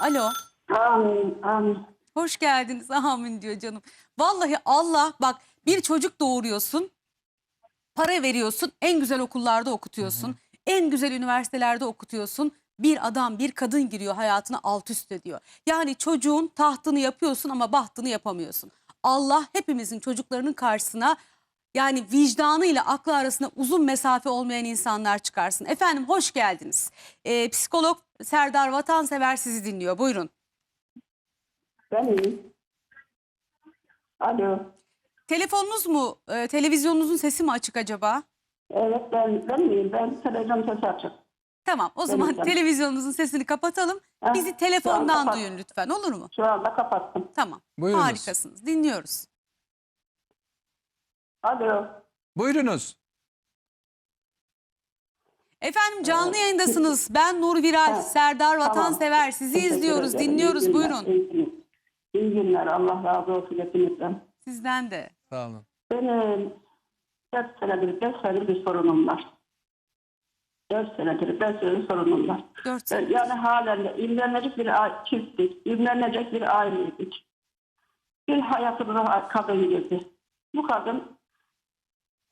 versin. Alo. Amin, amin. Hoş geldiniz. Amin diyor canım. Vallahi Allah bak bir çocuk doğuruyorsun. Para veriyorsun. En güzel okullarda okutuyorsun. En güzel üniversitelerde okutuyorsun. Bir adam bir kadın giriyor hayatına alt üst ediyor. Yani çocuğun tahtını yapıyorsun ama bahtını yapamıyorsun. Allah hepimizin çocuklarının karşısına yani vicdanıyla aklı arasında uzun mesafe olmayan insanlar çıkarsın. Efendim hoş geldiniz. Ee, psikolog Serdar Vatansever sizi dinliyor. Buyurun. Benim. Alo. Telefonunuz mu, e, televizyonunuzun sesi mi açık acaba? Evet ben, ben miyim? Ben televizyon sesi açık. Tamam o zaman canım. televizyonunuzun sesini kapatalım. Ha, Bizi şu an telefondan kapat- duyun lütfen olur mu? Şu anda kapattım. Tamam. Buyurunuz. Harikasınız. Dinliyoruz. Alo. Buyurunuz. Efendim canlı yayındasınız. Ben Nur Viral, Ha, Serdar tamam. Vatansever. Sizi Teşekkür izliyoruz, ederim. dinliyoruz. İyi günler, Buyurun. iyi günler. İyi günler. Allah razı olsun hepinizden. Sizden de. Sağ olun. Benim 4 senedir, 5 senedir bir sorunum var. 4 senedir, 5 senedir sorunum var. Dört Ben- Yani halen de imlenecek bir a- çifttik, imlenecek bir aileydik. Bir hayatımıza kadın girdi. Bu kadın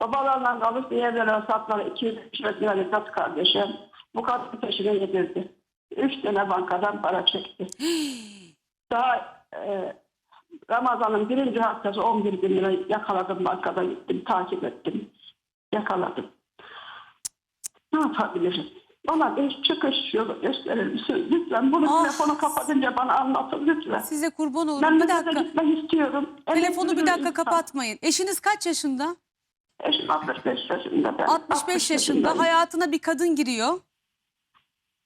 babalarla kalıp bir evlere satları 200 lira kat kardeşim. Bu kadın peşine yedirdi. Üç tane bankadan para çekti. Daha e, Ramazan'ın birinci haftası 11 bin lira yakaladım bankada gittim, takip ettim. Yakaladım. Ne yapabilirim? Bana bir çıkış yolu gösterir misin? Lütfen bunu Ah. telefonu kapatınca bana anlatın lütfen. Size kurban olurum. Ben bir dakika. gitmek istiyorum. Telefonu bir dakika insan. kapatmayın. Eşiniz kaç yaşında? Eşim 65 yaşında ben. 65 yaşında. Hayatına bir kadın giriyor.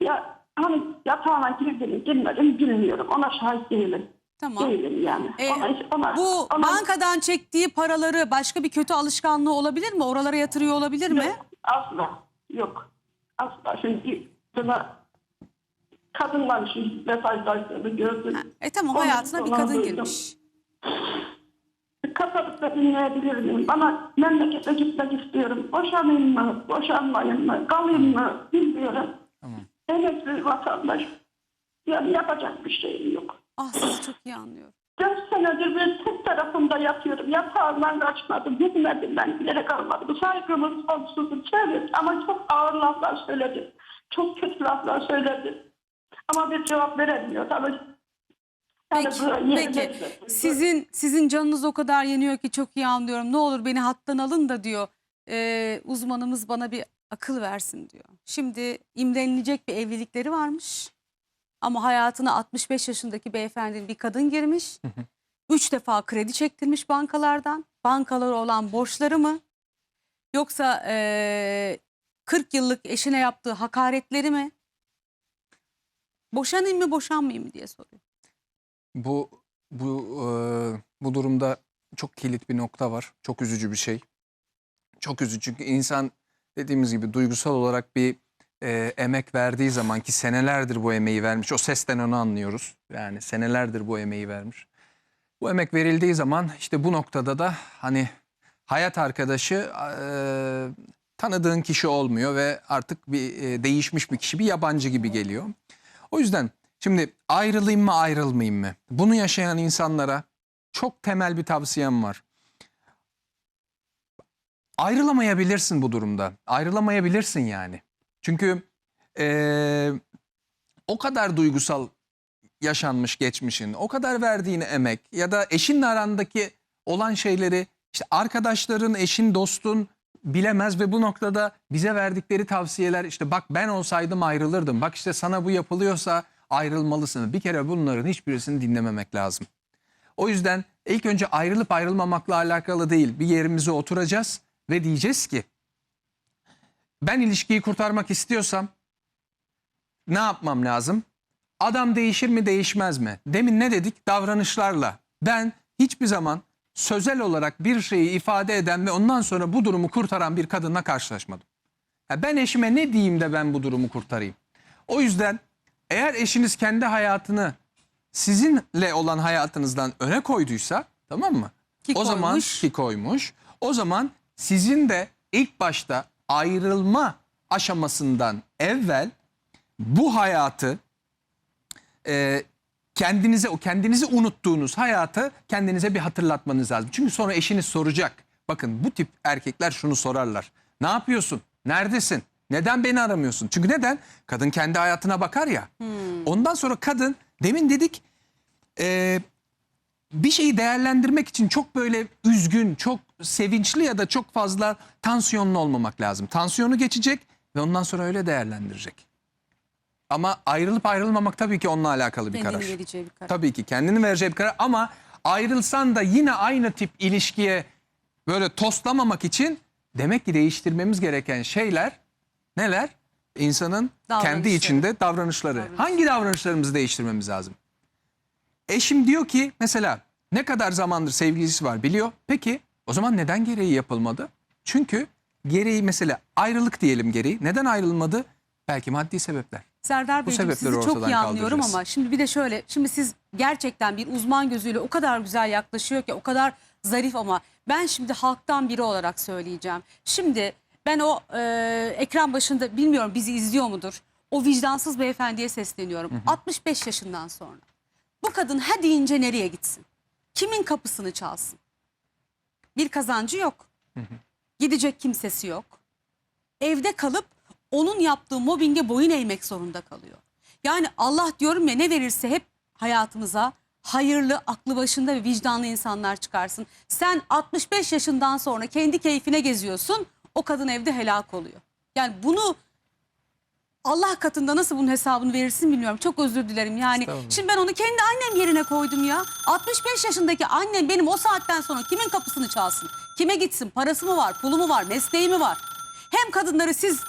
Ya hani yatağına girdim girmedim bilmiyorum. Ona şahit değilim. Tamam. Değilim yani. Ee, ona, ona, Bu ona- bankadan çektiği paraları başka bir kötü alışkanlığı olabilir mi? Oralara yatırıyor olabilir mi? Yok, asla. Yok. Asla. Şimdi buna kadınlar şimdi mesajlaştığını gördüm. E tamam Ondan hayatına bir sonra kadın duydum. girmiş. Kapatıp da dinleyebilir miyim? Bana memlekete gitmek istiyorum. Boşanayım mı? Boşanmayayım mı? Kalayım mı? Bilmiyorum. Tamam. Emekli vatandaş. Yani yapacak bir şeyim yok. Ah sizi çok iyi anlıyorum. Dört senedir ben tek tarafında yatıyorum. Yatağımdan kaçmadım. Gitmedim ben. Bilerek almadım. Saygımız sonsuzum. Çevir. Ama çok ağır laflar söyledi. Çok kötü laflar söyledi. Ama bir cevap veremiyor. Tabii. Yani Peki, peki. Sizin sizin canınız o kadar yanıyor ki çok iyi anlıyorum. Ne olur beni hattan alın da diyor. e, uzmanımız bana bir akıl versin diyor. Şimdi imrenilecek bir evlilikleri varmış. Ama hayatına 65 yaşındaki beyefendinin bir kadın girmiş. Üç defa kredi çektirmiş bankalardan. Bankalara olan borçları mı? Yoksa e, 40 yıllık eşine yaptığı hakaretleri mi? Boşanayım mı boşanmayayım mı diye soruyor. Bu bu e, bu durumda çok kilit bir nokta var. Çok üzücü bir şey. Çok üzücü çünkü insan dediğimiz gibi duygusal olarak bir e, emek verdiği zaman ki senelerdir bu emeği vermiş. O sesten onu anlıyoruz. Yani senelerdir bu emeği vermiş. Bu emek verildiği zaman işte bu noktada da hani hayat arkadaşı e, tanıdığın kişi olmuyor ve artık bir e, değişmiş bir kişi, bir yabancı gibi geliyor. O yüzden şimdi ayrılayım mı ayrılmayayım mı? Bunu yaşayan insanlara çok temel bir tavsiyem var. Ayrılamayabilirsin bu durumda. Ayrılamayabilirsin yani. Çünkü eee, o kadar duygusal yaşanmış geçmişin, o kadar verdiğin emek ya da eşinle arandaki olan şeyleri işte arkadaşların, eşin, dostun bilemez ve bu noktada bize verdikleri tavsiyeler işte bak ben olsaydım ayrılırdım. Bak işte sana bu yapılıyorsa ayrılmalısın. Bir kere bunların hiçbirisini dinlememek lazım. O yüzden ilk önce ayrılıp ayrılmamakla alakalı değil. Bir yerimize oturacağız ve diyeceğiz ki ben ilişkiyi kurtarmak istiyorsam ne yapmam lazım? Adam değişir mi değişmez mi? Demin ne dedik? Davranışlarla. Ben hiçbir zaman sözel olarak bir şeyi ifade eden ve ondan sonra bu durumu kurtaran bir kadınla karşılaşmadım. Ben eşime ne diyeyim de ben bu durumu kurtarayım? O yüzden eğer eşiniz kendi hayatını sizinle olan hayatınızdan öne koyduysa tamam mı? Ki o zaman koymuş. ki koymuş. O zaman sizin de ilk başta ayrılma aşamasından evvel bu hayatı e, kendinize o kendinizi unuttuğunuz hayatı kendinize bir hatırlatmanız lazım. Çünkü sonra eşiniz soracak. Bakın bu tip erkekler şunu sorarlar. Ne yapıyorsun? Neredesin? Neden beni aramıyorsun? Çünkü neden? Kadın kendi hayatına bakar ya. Ondan sonra kadın demin dedik e, bir şeyi değerlendirmek için çok böyle üzgün, çok sevinçli ya da çok fazla tansiyonlu olmamak lazım. Tansiyonu geçecek ve ondan sonra öyle değerlendirecek. Ama ayrılıp ayrılmamak tabii ki onunla alakalı bir Kendini karar. vereceği bir karar. Tabii ki kendini vereceği bir karar ama ayrılsan da yine aynı tip ilişkiye böyle toslamamak için demek ki değiştirmemiz gereken şeyler neler? İnsanın kendi Davranışları. içinde davranışları. Davranış. Hangi davranışlarımızı değiştirmemiz lazım? Eşim diyor ki mesela ne kadar zamandır sevgilisi var biliyor. Peki o zaman neden gereği yapılmadı? Çünkü gereği mesela ayrılık diyelim gereği. Neden ayrılmadı? Belki maddi sebepler. Serdar Bu Beyciğim sebepleri sizi çok ortadan iyi anlıyorum kaldıracağız. ama şimdi bir de şöyle şimdi siz gerçekten bir uzman gözüyle o kadar güzel yaklaşıyor ki o kadar zarif ama ben şimdi halktan biri olarak söyleyeceğim. Şimdi ben o e, ekran başında bilmiyorum bizi izliyor mudur? O vicdansız beyefendiye sesleniyorum. 65 yaşından sonra. Bu kadın ha deyince nereye gitsin? Kimin kapısını çalsın? Bir kazancı yok. Gidecek kimsesi yok evde kalıp onun yaptığı mobbinge boyun eğmek zorunda kalıyor. Yani Allah diyorum ya ne verirse hep hayatımıza hayırlı, aklı başında ve vicdanlı insanlar çıkarsın. Sen 65 yaşından sonra kendi keyfine geziyorsun, o kadın evde helak oluyor. Yani bunu Allah katında nasıl bunun hesabını verirsin bilmiyorum. Çok özür dilerim. Yani şimdi ben onu kendi annem yerine koydum ya. 65 yaşındaki annem benim o saatten sonra kimin kapısını çalsın? Kime gitsin? Parası mı var? Pulu mu var? Mesleği mi var? Hem kadınları siz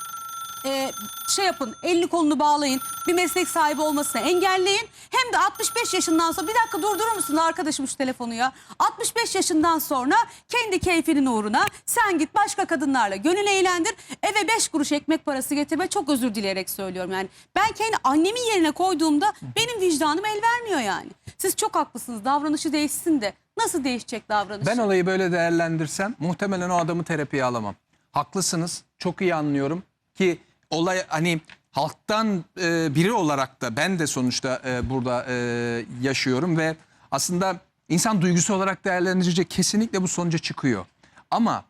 e, şey yapın elini kolunu bağlayın bir meslek sahibi olmasını engelleyin. Hem de 65 yaşından sonra bir dakika durdurur musun arkadaşım şu telefonu ya. 65 yaşından sonra kendi keyfinin uğruna sen git başka kadınlarla gönül eğlendir. Eve 5 kuruş ekmek parası getirme çok özür dileyerek söylüyorum yani. Ben kendi annemin yerine koyduğumda benim vicdanım el vermiyor yani. Siz çok haklısınız davranışı değişsin de nasıl değişecek davranışı? Ben olayı böyle değerlendirsem muhtemelen o adamı terapiye alamam. Haklısınız. Çok iyi anlıyorum ki olay hani halktan e, biri olarak da ben de sonuçta e, burada e, yaşıyorum ve aslında insan duygusu olarak değerlendirince kesinlikle bu sonuca çıkıyor. Ama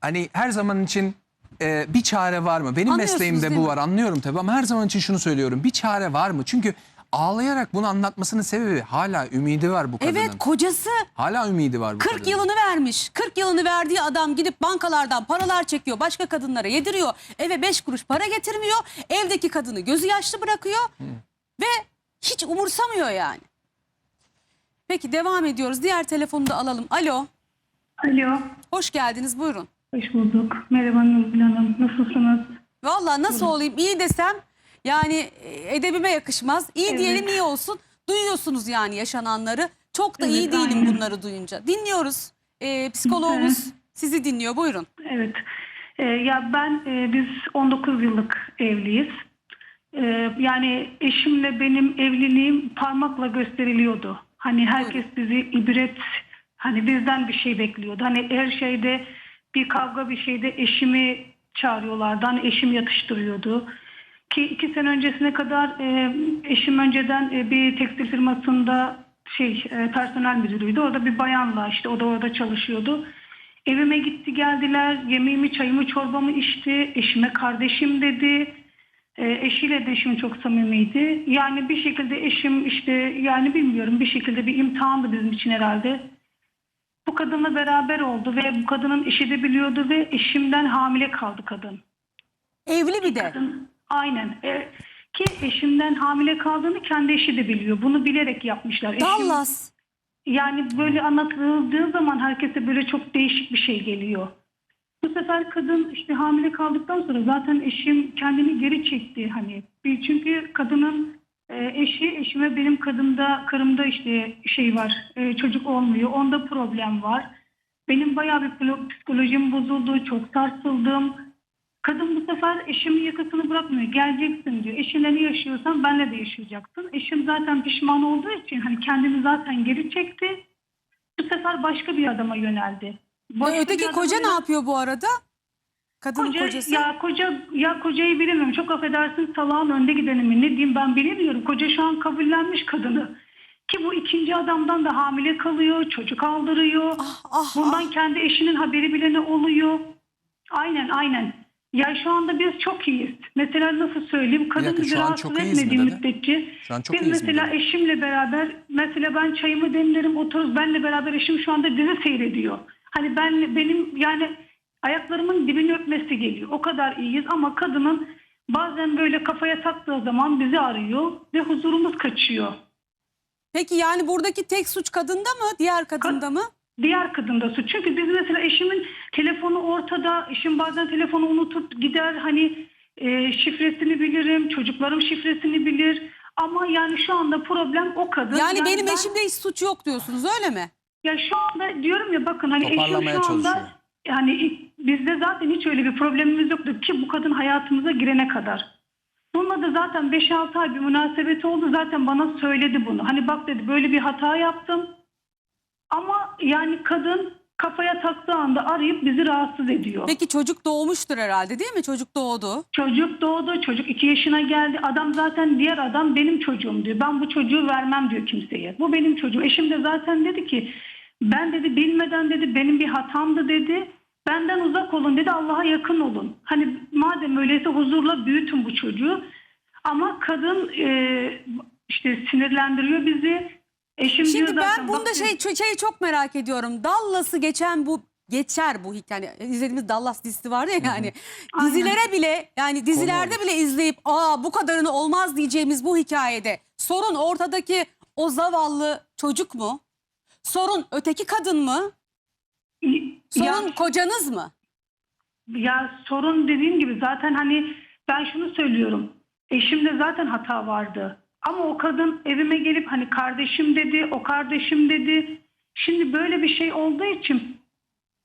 hani her zaman için e, bir çare var mı? Benim mesleğimde bu var anlıyorum tabii ama her zaman için şunu söylüyorum. Bir çare var mı? Çünkü ağlayarak bunu anlatmasının sebebi hala ümidi var bu kadının. Evet kocası Hala ümidi var bu 40 kadının. yılını vermiş. 40 yılını verdiği adam gidip bankalardan paralar çekiyor. Başka kadınlara yediriyor. Eve 5 kuruş para getirmiyor. Evdeki kadını gözü yaşlı bırakıyor. Ve hiç umursamıyor yani. Peki devam ediyoruz. Diğer telefonu da alalım. Alo. Alo, Hoş geldiniz. Buyurun. hoş bulduk. Merhaba Nurgül Hanım, nasılsınız? Vallahi nasıl olayım? iyi desem yani e, edebime yakışmaz. İyi Evet. diyelim iyi olsun. Duyuyorsunuz yani yaşananları. Çok da Evet, iyi değilim aynen. bunları duyunca. Dinliyoruz. Ee, psikologumuz sizi dinliyor. Buyurun. Evet, Ee, ya ben, e, biz 19 yıllık evliyiz. Ee, yani eşimle benim evliliğim parmakla gösteriliyordu. Hani herkes bizi ibret, hani bizden bir şey bekliyordu. Hani her şeyde bir kavga bir şeyde eşimi çağırıyorlardı. Hani eşim yatıştırıyordu. Ki iki sene öncesine kadar e, eşim önceden e, bir tekstil firmasında şey e, personel müdürüydü. Orada bir bayanla işte o da orada çalışıyordu. Evime gitti geldiler. Yemeğimi, çayımı, çorbamı içti. Eşime kardeşim dedi. E, eşiyle de eşim çok samimiydi. Yani bir şekilde eşim işte yani bilmiyorum bir şekilde bir imtihandı bizim için herhalde. Bu kadınla beraber oldu ve bu kadının eşi de biliyordu ve eşimden hamile kaldı kadın. Evli bir de. Kadın aynen. E, ki eşimden hamile kaldığını kendi eşi de biliyor. Bunu bilerek yapmışlar. Eşim- Dallas. yani böyle anlatıldığı zaman herkese böyle çok değişik bir şey geliyor. Bu sefer kadın işte hamile kaldıktan sonra zaten eşim kendini geri çekti hani. Bir- Çünkü kadının e, eşi eşime benim kadında karımda işte şey var e, çocuk olmuyor. Onda problem var. Benim bayağı bir psikolojim bozuldu. Çok sarsıldım. Kadın bu sefer eşimin yakasını bırakmıyor. Geleceksin diyor. Eşinle ne yaşıyorsan benle de yaşayacaksın. Eşim zaten pişman olduğu için hani kendini zaten geri çekti. Bu sefer başka bir adama yöneldi. Başka E, öteki koca ne yönel- yapıyor bu arada? Kadının Koca, kocası. ya koca ya kocayı bilemiyorum. Çok affedersin salağın önde gideni mi ne diyeyim ben bilemiyorum. Koca şu an kabullenmiş kadını. Ki bu ikinci adamdan da hamile kalıyor, çocuk aldırıyor. Ah, ah, Bundan ah. kendi eşinin haberi bile ne oluyor. Aynen aynen. Ya şu anda biz çok iyiyiz. Mesela nasıl söyleyeyim? Kadın bizi rahatsız mi etmediği dedi? müddetçe. Şu an çok biz iyiyiz mi mesela dedi? eşimle beraber mesela ben çayımı demlerim otururuz. Benle beraber eşim şu anda dizi seyrediyor. Hani ben benim yani ayaklarımın dibini öpmesi geliyor. O kadar iyiyiz ama kadının bazen böyle kafaya taktığı zaman bizi arıyor ve huzurumuz kaçıyor. Peki yani buradaki tek suç kadında mı? Diğer kadında mı? Diğer kadın da suç. Çünkü biz mesela eşimin telefonu ortada. Eşim bazen telefonu unutup gider. Hani e, şifresini bilirim. Çocuklarım şifresini bilir. Ama yani şu anda problem o kadın. Yani benim ben- eşimde hiç suç yok diyorsunuz öyle mi? Ya şu anda diyorum ya bakın hani eşim şu anda çalışıyor. yani bizde zaten hiç öyle bir problemimiz yoktu ki bu kadın hayatımıza girene kadar. Bununla da zaten 5-6 ay bir münasebeti oldu. Zaten bana söyledi bunu. Hani bak dedi böyle bir hata yaptım. Ama yani kadın kafaya taktığı anda arayıp bizi rahatsız ediyor. Peki çocuk doğmuştur herhalde değil mi? Çocuk doğdu. Çocuk doğdu, çocuk 2 yaşına geldi. Adam zaten diğer adam benim çocuğum diyor. Ben bu çocuğu vermem diyor kimseye. Bu benim çocuğum. Eşim de zaten dedi ki ben dedi bilmeden dedi benim bir hatamdı dedi. Benden uzak olun dedi Allah'a yakın olun. Hani madem öyleyse huzurla büyütün bu çocuğu. Ama kadın e, işte sinirlendiriyor bizi. Eşim diyor Şimdi zaten ben bunda diyor, şey şeyi çok merak ediyorum. Dallas'ı geçen bu geçer bu hikaye. Yani izlediğimiz Dallas dizisi vardı ya yani. Aynen. Dizilere bile yani dizilerde bile izleyip aa bu kadarını olmaz diyeceğimiz bu hikayede sorun ortadaki o zavallı çocuk mu? Sorun öteki kadın mı? Sorun Ya- kocanız mı? Ya sorun dediğim gibi zaten hani ben şunu söylüyorum. Eşimde zaten hata vardı. Ama o kadın evime gelip hani kardeşim dedi, o kardeşim dedi. Şimdi böyle bir şey olduğu için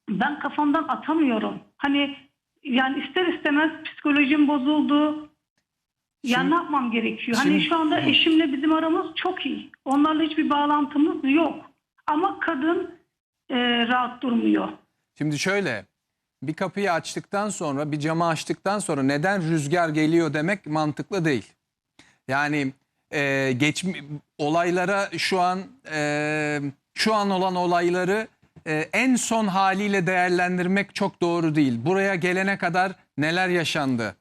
ben kafamdan atamıyorum. Hani yani ister istemez psikolojim bozuldu. Ya Şimdi- ne yapmam gerekiyor? şimdi- hani şu anda eşimle bizim aramız çok iyi. Onlarla hiçbir bağlantımız yok. Ama kadın e, rahat durmuyor. Şimdi şöyle bir kapıyı açtıktan sonra bir camı açtıktan sonra neden rüzgar geliyor demek mantıklı değil. Yani e, geç olaylara şu an e, şu an olan olayları e, en son haliyle değerlendirmek çok doğru değil. Buraya gelene kadar neler yaşandı?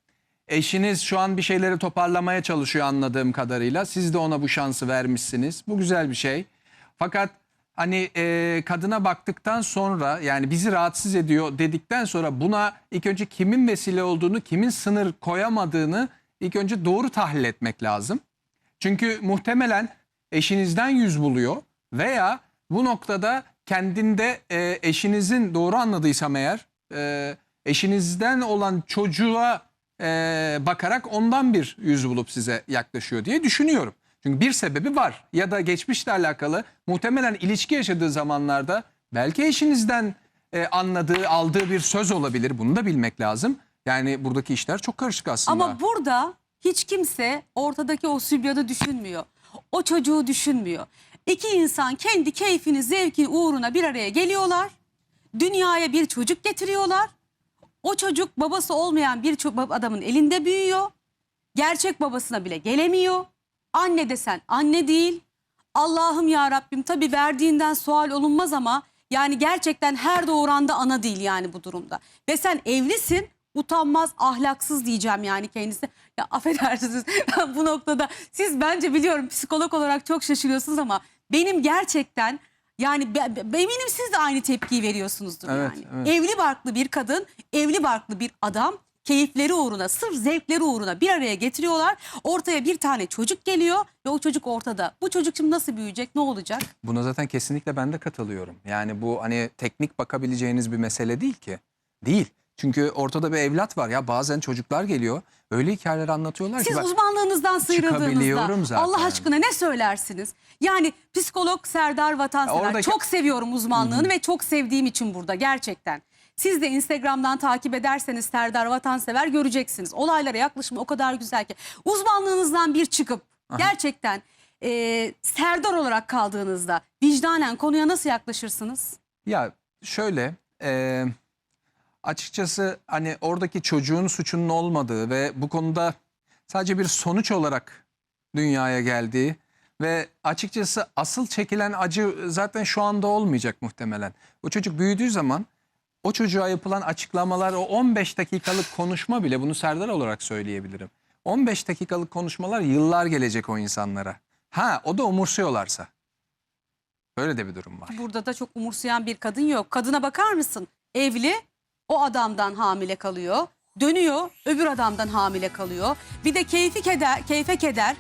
Eşiniz şu an bir şeyleri toparlamaya çalışıyor anladığım kadarıyla. Siz de ona bu şansı vermişsiniz. Bu güzel bir şey. Fakat hani e, kadına baktıktan sonra yani bizi rahatsız ediyor dedikten sonra buna ilk önce kimin vesile olduğunu, kimin sınır koyamadığını ilk önce doğru tahlil etmek lazım. Çünkü muhtemelen eşinizden yüz buluyor veya bu noktada kendinde e, eşinizin doğru anladıysam eğer e, eşinizden olan çocuğa e, bakarak ondan bir yüz bulup size yaklaşıyor diye düşünüyorum. Çünkü bir sebebi var ya da geçmişle alakalı muhtemelen ilişki yaşadığı zamanlarda belki eşinizden e, anladığı, aldığı bir söz olabilir. Bunu da bilmek lazım. Yani buradaki işler çok karışık aslında. Ama burada hiç kimse ortadaki o sübyanı düşünmüyor. O çocuğu düşünmüyor. İki insan kendi keyfini, zevki uğruna bir araya geliyorlar. Dünyaya bir çocuk getiriyorlar. O çocuk babası olmayan bir adamın elinde büyüyor. Gerçek babasına bile gelemiyor. Anne desen anne değil. Allah'ım ya Rabbim tabii verdiğinden sual olunmaz ama yani gerçekten her doğuranda ana değil yani bu durumda. Ve sen evlisin utanmaz ahlaksız diyeceğim yani kendisi. Ya affedersiniz ben bu noktada siz bence biliyorum psikolog olarak çok şaşırıyorsunuz ama benim gerçekten yani be- be- eminim siz de aynı tepkiyi veriyorsunuzdur Evet, yani. evet. Evli barklı bir kadın, evli barklı bir adam keyifleri uğruna, sırf zevkleri uğruna bir araya getiriyorlar. Ortaya bir tane çocuk geliyor ve o çocuk ortada. Bu çocuk şimdi nasıl büyüyecek, ne olacak? Buna zaten kesinlikle ben de katılıyorum. Yani bu hani teknik bakabileceğiniz bir mesele değil ki. Değil. Çünkü ortada bir evlat var ya bazen çocuklar geliyor öyle hikayeler anlatıyorlar ki Siz uzmanlığınızdan sıyrıldığınızda zaten. Allah aşkına ne söylersiniz? Yani psikolog Serdar Vatansever Oradaki- çok seviyorum uzmanlığını ve çok sevdiğim için burada gerçekten. Siz de Instagram'dan takip ederseniz Serdar Vatansever göreceksiniz. Olaylara yaklaşımı o kadar güzel ki. Uzmanlığınızdan bir çıkıp gerçekten e, Serdar olarak kaldığınızda vicdanen konuya nasıl yaklaşırsınız? Ya şöyle e, açıkçası hani oradaki çocuğun suçunun olmadığı ve bu konuda sadece bir sonuç olarak dünyaya geldiği ve açıkçası asıl çekilen acı zaten şu anda olmayacak muhtemelen. O çocuk büyüdüğü zaman o çocuğa yapılan açıklamalar o 15 dakikalık konuşma bile bunu Serdar olarak söyleyebilirim. 15 dakikalık konuşmalar yıllar gelecek o insanlara. Ha o da umursuyorlarsa. Böyle de bir durum var. Burada da çok umursayan bir kadın yok. Kadına bakar mısın? Evli, o adamdan hamile kalıyor. Dönüyor, öbür adamdan hamile kalıyor. Bir de keyfi keder, keyfe keder.